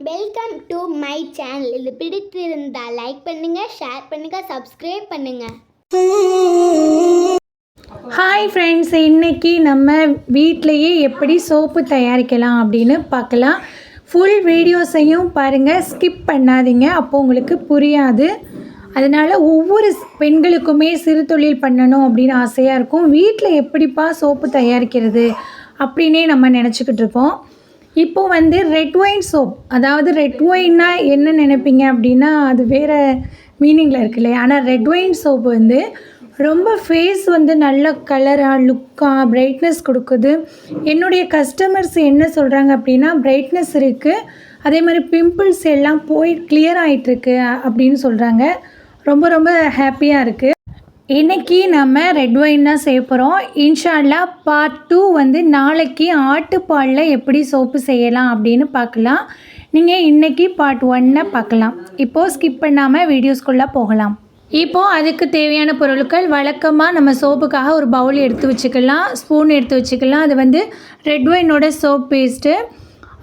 Welcome to my channel இது பிடித்திருந்தால் like பண்ணுங்கள் ஷேர் பண்ணுங்கள் சப்ஸ்கிரைப் பண்ணுங்கள் ஹாய் ஃப்ரெண்ட்ஸ் இன்னைக்கு நம்ம வீட்டிலையே எப்படி சோப்பு தயாரிக்கலாம் அப்படின்னு பார்க்கலாம். ஃபுல் வீடியோஸையும் பாருங்கள் ஸ்கிப் பண்ணாதீங்க அப்போ உங்களுக்கு புரியாது. அதனால் ஒவ்வொரு பெண்களுக்குமே சிறு தொழில் பண்ணணும் அப்படின்னு ஆசையாக இருக்கும். வீட்டில் எப்படிப்பா சோப்பு தயாரிக்கிறது அப்படின்னே நம்ம நினச்சிக்கிட்டு இருப்போம். இப்போது வந்து ரெட் ஒயின் சோப் அதாவது ரெட் ஒயின்னா என்ன நினைப்பீங்க அப்படின்னா அது வேறு மீனிங்கில் இருக்கு இல்லையா? ஆனால் ரெட் ஒயின் சோப் வந்து ரொம்ப ஃபேஸ் வந்து நல்ல கலராக லுக்காக பிரைட்னஸ் கொடுக்குது. என்னுடைய கஸ்டமர்ஸ் என்ன சொல்கிறாங்க அப்படின்னா பிரைட்னஸ் இருக்குது அதே மாதிரி பிம்பிள்ஸ் எல்லாம் போய் கிளியர் ஆகிட்டுருக்கு அப்படின்னு சொல்கிறாங்க ரொம்ப ரொம்ப ஹாப்பியாக இருக்குது இன்றைக்கி நம்ம ரெட் ஒயின் தான் செய்ய போகிறோம் இன்ஷால்லா பார்ட் டூ வந்து நாளைக்கு ஆட்டுப்பாலில் எப்படி சோப்பு செய்யலாம் அப்படின்னு பார்க்கலாம். நீங்கள் இன்றைக்கி பார்ட் ஒன்னை பார்க்கலாம். இப்போது ஸ்கிப் பண்ணாமல் வீடியோஸ்குள்ளே போகலாம். இப்போது அதுக்கு தேவையான பொருட்கள் வழக்கமாக நம்ம சோப்புக்காக ஒரு பவுல் எடுத்து வச்சுக்கலாம் ஸ்பூன் எடுத்து வச்சுக்கலாம். அது வந்து ரெட் ஒயினோட சோப் பேஸ்ட்டு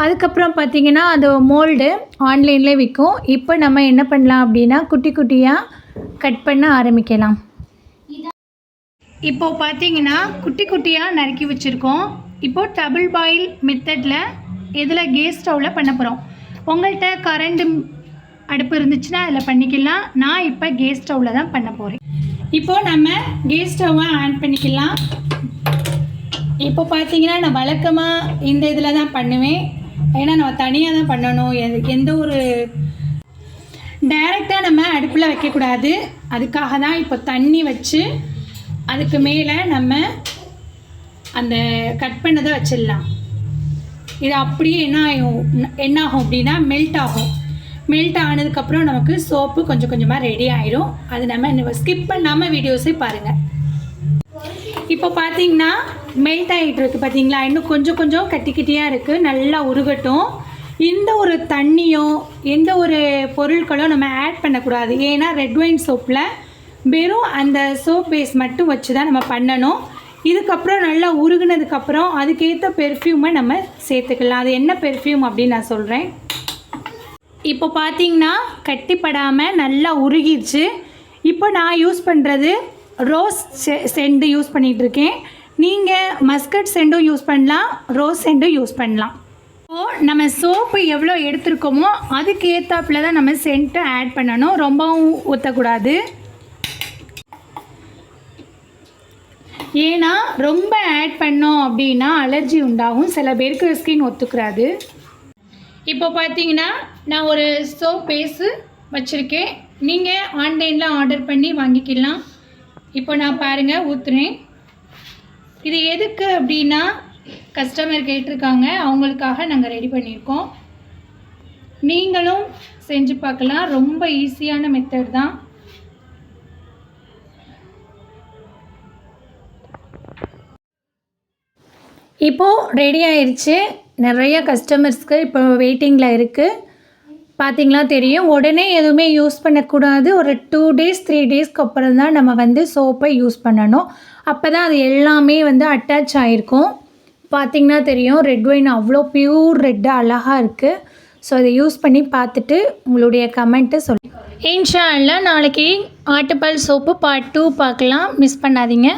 அதுக்கப்புறம் பார்த்தீங்கன்னா அது மோல்டு ஆன்லைன்லேயே விற்கும். இப்போ நம்ம என்ன பண்ணலாம் அப்படின்னா குட்டி குட்டியாக கட் பண்ண ஆரம்பிக்கலாம். இப்போது பார்த்தீங்கன்னா குட்டி குட்டியாக நறுக்கி வச்சுருக்கோம். இப்போது டபுள் பாயில் மெத்தடில் இதில் கேஸ் ஸ்டவ்வில் பண்ண போகிறோம் உங்கள்கிட்ட கரண்ட் அடுப்பு இருந்துச்சுன்னா அதில் பண்ணிக்கலாம். நான் இப்போ கேஸ் ஸ்டவ்வில் தான் பண்ண போகிறேன் இப்போது நம்ம கேஸ் ஸ்டவ்வை ஆன் பண்ணிக்கலாம். இப்போ பார்த்தீங்கன்னா நான் வழக்கமாக இந்த இதில் தான் பண்ணுவேன். ஏன்னா நம்ம தனியாக தான் பண்ணணும். எது- எந்த ஒரு டைரெக்டாக நம்ம அடுப்பில் வைக்கக்கூடாது. அதுக்காக தான் இப்போ தண்ணி வச்சு அதுக்கு மேலே நம்ம அந்த கட் பண்ணதை வச்சிடலாம். இது அப்படியே என்ன ஆகும்? என்ன ஆகும் அப்படின்னா மெல்ட் ஆகும். மெல்ட் ஆனதுக்கப்புறம் நமக்கு சோப்பு கொஞ்சம் கொஞ்சமாக ரெடி ஆயிரும். அது நம்ம ஸ்கிப் பண்ணாமல் வீடியோஸை பாருங்கள் இப்போ பார்த்தீங்கன்னா மெல்ட் ஆகிட்டு இருக்கு பார்த்தீங்களா இன்னும் கொஞ்சம் கொஞ்சம் கட்டி கட்டியாக இருக்குது நல்லா உருகட்டும். எந்த ஒரு தண்ணியோ எந்த ஒரு பொருட்களோ நம்ம ஆட் பண்ணக்கூடாது. ஏன்னா ரெட் ஒயின் சோப்பில் வெறும் அந்த சோப் பேஸ் மட்டும் வச்சு தான் நம்ம பண்ணணும். இதுக்கப்புறம் நல்லா உருகுனதுக்கப்புறம் அதுக்கேற்ற பெர்ஃப்யூமை நம்ம சேர்த்துக்கலாம். அது என்ன பெர்ஃப்யூம் அப்படின்னு நான் சொல்கிறேன் இப்போ பார்த்தீங்கன்னா கட்டிப்படாமல் நல்லா உருகிடுச்சு இப்போ நான் யூஸ் பண்ணுறது ரோஸ் செ- செண்டு யூஸ் பண்ணிகிட்ருக்கேன் நீங்கள் மஸ்கட் செண்டும் யூஸ் பண்ணலாம். ரோஸ் செண்டும் யூஸ் பண்ணலாம். இப்போது நம்ம சோப்பு எவ்வளோ எடுத்திருக்கோமோ அதுக்கு ஏற்றாப்புல தான் நம்ம சென்ட்டை ஆட் பண்ணணும். ரொம்பவும் ஊற்றக்கூடாது ஏன்னா ரொம்ப ஆட் பண்ணோம் அப்படின்னா அலர்ஜி உண்டாகும். சில பேருக்கு ஸ்கின் ஒத்துக்கிறாது இப்போ பார்த்தீங்கன்னா நான் ஒரு சோப் பேஸு வச்சுருக்கேன். நீங்கள் ஆன்லைனில் ஆர்டர் பண்ணி வாங்கிக்கலாம். இப்போ நான் பாருங்கள் ஊற்றுறேன் இது எதுக்கு அப்படின்னா கஸ்டமர் கேட்டிருக்காங்க. அவங்களுக்காக நாங்கள் ரெடி பண்ணியிருக்கோம். நீங்களும் செஞ்சு பார்க்கலாம். ரொம்ப ஈஸியான மெத்தட் தான். இப்போது ரெடி ஆயிடுச்சு நிறைய கஸ்டமர்ஸ்க்கு இப்போ வெயிட்டிங்கில் இருக்குது பார்த்திங்களா தெரியும். உடனே எதுவுமே யூஸ் பண்ணக்கூடாது. ஒரு டூ டேஸ் த்ரீ டேஸ்க்கு அப்புறம் தான் நம்ம வந்து சோப்பை யூஸ் பண்ணணும். அப்போ தான் அது எல்லாமே வந்து அட்டாச் ஆகிருக்கும் பார்த்திங்கன்னா தெரியும். ரெட் ஒயின் அவ்வளோ பியூர் ரெட்டாக அழகாக இருக்குது ஸோ அதை யூஸ் பண்ணி பார்த்துட்டு உங்களுடைய கமெண்ட்டு சொல்லி. இன்ஷா அல்லா நாளைக்கு ஆட்டுப்பால் சோப்பு பார்ட் டூ பார்க்கலாம். மிஸ் பண்ணாதீங்க.